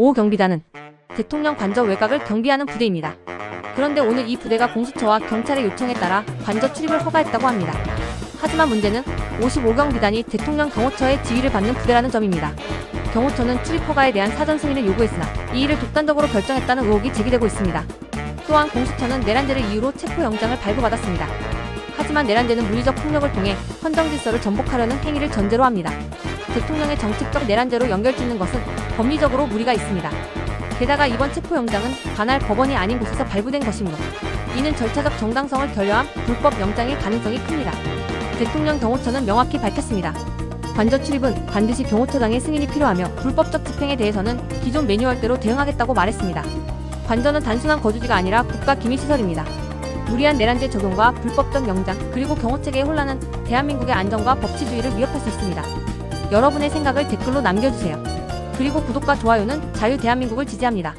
5경비단은 대통령 관저 외곽을 경비하는 부대입니다. 그런데 오늘 이 부대가 공수처와 경찰의 요청에 따라 관저 출입을 허가했다고 합니다. 하지만 문제는 55경비단이 대통령 경호처의 지휘를 받는 부대라는 점입니다. 경호처는 출입 허가에 대한 사전 승인을 요구했으나 이 일을 독단적으로 결정했다는 의혹이 제기되고 있습니다. 또한 공수처는 내란죄를 이유로 체포 영장을 발부받았습니다. 하지만 내란죄는 물리적 폭력을 통해 헌정 질서를 전복하려는 행위를 전제로 합니다. 대통령의 정책적 내란죄로 연결짓는 것은 법리적으로 무리가 있습니다. 게다가 이번 체포 영장은 관할 법원이 아닌 곳에서 발부된 것이므로 이는 절차적 정당성을 결여한 불법 영장일 가능성이 큽니다. 대통령 경호처는 명확히 밝혔습니다. 관저 출입은 반드시 경호처장의 승인이 필요하며 불법적 집행에 대해서는 기존 매뉴얼대로 대응하겠다고 말했습니다. 관저는 단순한 거주지가 아니라 국가 기밀시설입니다. 무리한 내란죄 적용과 불법적 영장 그리고 경호체계의 혼란은 대한민국의 안전과 법치주의를 위협할 수 있습니다. 여러분의 생각을 댓글로 남겨주세요. 그리고 구독과 좋아요는 자유 대한민국을 지지합니다.